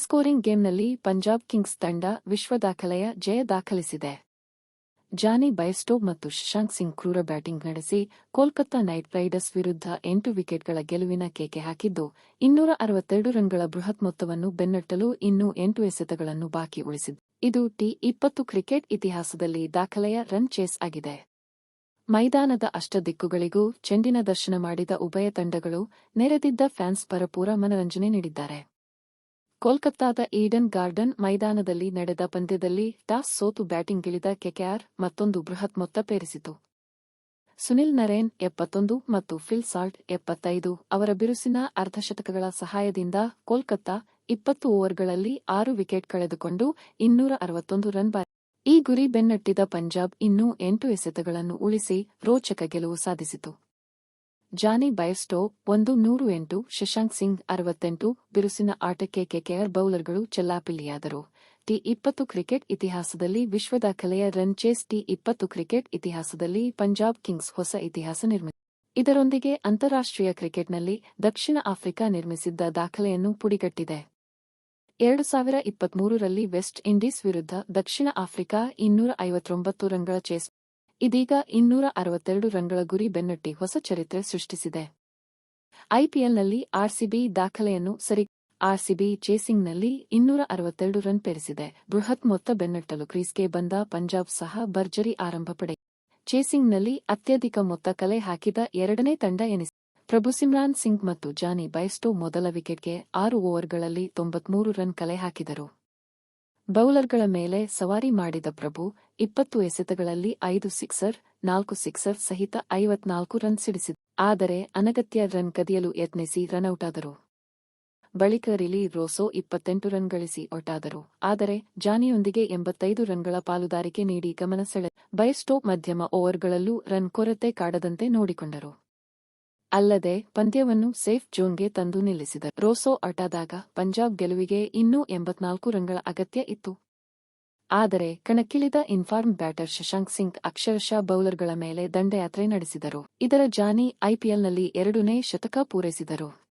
ಹೈಸ್ಕೋರಿಂಗ್ ಗೇಮ್ನಲ್ಲಿ Punjab Kings ತಂಡ ವಿಶ್ವ ದಾಖಲೆಯ ಜಯ ದಾಖಲಿಸಿದೆ. ಜಾನಿ ಬೈಸ್ಟೋ ಮತ್ತು ಶಶಾಂಕ್ ಸಿಂಗ್ ಕ್ರೂರ ಬ್ಯಾಟಿಂಗ್ ನಡೆಸಿ ಕೋಲ್ಕತ್ತಾ ನೈಟ್ ರೈಡರ್ಸ್ ವಿರುದ್ಧ ಎಂಟು ವಿಕೆಟ್ಗಳ ಗೆಲುವಿನ ಕೇಕೆ ಹಾಕಿದ್ದು, ಇನ್ನೂರ ಅರವತ್ತೆರಡು ರನ್ಗಳ ಬೃಹತ್ ಮೊತ್ತವನ್ನು ಬೆನ್ನಟ್ಟಲು ಇನ್ನೂ ಎಂಟು ಎಸೆತಗಳನ್ನು ಬಾಕಿ ಉಳಿಸಿದೆ. ಇದು ಟಿ ಇಪ್ಪತ್ತು ಕ್ರಿಕೆಟ್ ಇತಿಹಾಸದಲ್ಲಿ ದಾಖಲೆಯ ರನ್ ಚೇಸ್ ಆಗಿದೆ. ಮೈದಾನದ ಅಷ್ಟದಿಕ್ಕುಗಳಿಗೂ ಚೆಂಡಿನ ದರ್ಶನ ಮಾಡಿದ ಉಭಯ ತಂಡಗಳು ನೆರೆದಿದ್ದ ಫ್ಯಾನ್ಸ್ ಪರಪೂರ ಮನರಂಜನೆ ನೀಡಿದ್ದಾರೆ. ಕೋಲ್ಕತ್ತಾದ ಈಡನ್ ಗಾರ್ಡನ್ ಮೈದಾನದಲ್ಲಿ ನಡೆದ ಪಂದ್ಯದಲ್ಲಿ ಟಾಸ್ ಸೋತು ಬ್ಯಾಟಿಂಗ್ಗಿಳಿದ ಕೆಕೆಆರ್ ಮತ್ತೊಂದು ಬೃಹತ್ ಮೊತ್ತ ಪೇರಿಸಿತು. ಸುನಿಲ್ ನರೇನ್ ಎಪ್ಪತ್ತೊಂದು ಮತ್ತು ಫಿಲ್ ಸಾಲ್ಟ್ ಎಪ್ಪತ್ತೈದು ಅವರ ಬಿರುಸಿನ ಅರ್ಧಶತಕಗಳ ಸಹಾಯದಿಂದ ಕೋಲ್ಕತ್ತಾ ಇಪ್ಪತ್ತು ಓವರ್ಗಳಲ್ಲಿ ಆರು ವಿಕೆಟ್ ಕಳೆದುಕೊಂಡು ಇನ್ನೂರ ಅರವತ್ತೊಂದು ರನ್ ಬಾರಿ ಈ ಗುರಿ ಬೆನ್ನಟ್ಟಿದ ಪಂಜಾಬ್ ಇನ್ನೂ ಎಂಟು ಎಸೆತಗಳನ್ನು ಉಳಿಸಿ ರೋಚಕ ಗೆಲುವು ಸಾಧಿಸಿತು. ಜಾನಿ ಬಯಸ್ಟೋ ಒಂದು ನೂರು ಎಂಟು, ಶಶಾಂಕ್ ಸಿಂಗ್ ಅರವತ್ತೆಂಟು, ಬಿರುಸಿನ ಆಟಕ್ಕೆ ಕೆಕೆಆರ್ ಬೌಲರ್ಗಳು ಚೆಲ್ಲಾಪಿಲ್ಲಿಯಾದರು. ಟಿ ಇಪ್ಪತ್ತು ಕ್ರಿಕೆಟ್ ಇತಿಹಾಸದಲ್ಲಿ ವಿಶ್ವ ದಾಖಲೆಯ ರನ್ ಚೇಸ್ ಟಿ ಇಪ್ಪತ್ತು ಕ್ರಿಕೆಟ್ ಇತಿಹಾಸದಲ್ಲಿ ಪಂಜಾಬ್ ಕಿಂಗ್ಸ್ ಹೊಸ ಇತಿಹಾಸ ನಿರ್ಮಿಸಿದೆ ಇದರೊಂದಿಗೆ ಅಂತಾರಾಷ್ಟ್ರೀಯ ಕ್ರಿಕೆಟ್ನಲ್ಲಿ ದಕ್ಷಿಣ ಆಫ್ರಿಕಾ ನಿರ್ಮಿಸಿದ್ದ ದಾಖಲೆಯನ್ನು ಪುಡಿಗಟ್ಟಿದೆ. ಎರಡು ಸಾವಿರ ಇಪ್ಪತ್ಮೂರರಲ್ಲಿ ವೆಸ್ಟ್ ಇಂಡೀಸ್ ವಿರುದ್ಧ ದಕ್ಷಿಣ ಆಫ್ರಿಕಾ ಇನ್ನೂರ ಐವತ್ತೊಂಬತ್ತು ರನ್ಗಳ ಚೇಸ್ ಇದೀಗ ಇನ್ನೂರ ಅರವತ್ತೆರಡು ರನ್ಗಳ ಗುರಿ ಬೆನ್ನಟ್ಟಿ ಹೊಸ ಚರಿತ್ರೆ ಸೃಷ್ಟಿಸಿದೆ. ಐಪಿಎಲ್ನಲ್ಲಿ ಆರ್ಸಿಬಿ ದಾಖಲೆಯನ್ನು ಸರಿ ಆರ್ಸಿಬಿ ಚೇಸಿಂಗ್ನಲ್ಲಿ ಇನ್ನೂರ ಅರವತ್ತೆರಡು ರನ್ ಪೇರಿಸಿದೆ. ಬೃಹತ್ ಮೊತ್ತ ಬೆನ್ನಟ್ಟಲು ಕ್ರೀಸ್ಗೆ ಬಂದ ಪಂಜಾಬ್ ಸಹ ಭರ್ಜರಿ ಆರಂಭ ಪಡೆ. ಚೇಸಿಂಗ್ನಲ್ಲಿ ಅತ್ಯಧಿಕ ಮೊತ್ತ ಕಲೆ ಹಾಕಿದ ಎರಡನೇ ತಂಡ ಎನಿಸಿದೆ ಪ್ರಭುಸಿಮ್ರಾನ್ ಸಿಂಗ್ ಮತ್ತು ಜಾನಿ ಬೈಸ್ಟೋ ಮೊದಲ ವಿಕೆಟ್ಗೆ ಆರು ಓವರ್ಗಳಲ್ಲಿ ತೊಂಬತ್ಮೂರು ರನ್ ಕಲೆ ಹಾಕಿದರು. ಬೌಲರ್ಗಳ ಮೇಲೆ ಸವಾರಿ ಮಾಡಿದ ಪ್ರಭು, ಇಪ್ಪತ್ತು ಎಸೆತಗಳಲ್ಲಿ ಐದು ಸಿಕ್ಸರ್, ನಾಲ್ಕು ಸಿಕ್ಸರ್ ಸಹಿತ ಐವತ್ನಾಲ್ಕು ರನ್ ಸಿಡಿಸಿದ. ಆದರೆ ಅನಗತ್ಯ ರನ್ ಕದಿಯಲು ಯತ್ನಿಸಿ ರನ್ಔಟಾದರು. ಬಳಿಕ ರಿಲಿ ರೋಸೋ ಇಪ್ಪತ್ತೆಂಟು ರನ್ ಗಳಿಸಿ ಒಟ್ಟಾದರು ಆದರೆ ಜಾನಿಯೊಂದಿಗೆ ಎಂಬತ್ತೈದು ರನ್ಗಳ ಪಾಲುದಾರಿಕೆ ನೀಡಿ ಗಮನ ಸೆಳೆ ಬೈಸ್ಟೋ ಮಧ್ಯಮ ಓವರ್ಗಳಲ್ಲೂ ರನ್ ಕೊರತೆ ಕಾಡದಂತೆ ನೋಡಿಕೊಂಡರು. ಅಲ್ಲದೆ, ಪಂದ್ಯವನ್ನು ಸೇಫ್ ಜೋನ್ಗೆ ತಂದು ನಿಲ್ಲಿಸಿದರು. ರೋಸೋ ಆಟದಾಗ ಪಂಜಾಬ್ ಗೆಲುವಿಗೆ ಇನ್ನೂ ಎಂಬತ್ನಾಲ್ಕು ರನ್ಗಳ ಅಗತ್ಯ ಇತ್ತು. ಆದರೆ, ಕಣಕ್ಕಿಳಿದ in form batter Shashank Singh ಅಕ್ಷರಶಃ ಬೌಲರ್ಗಳ ಮೇಲೆ ದಂಡಯಾತ್ರೆ ನಡೆಸಿದರು. ಇದರ ಜಾನಿ ಐಪಿಎಲ್ನಲ್ಲಿ ಎರಡನೇ ಶತಕ ಪೂರೈಸಿದರು.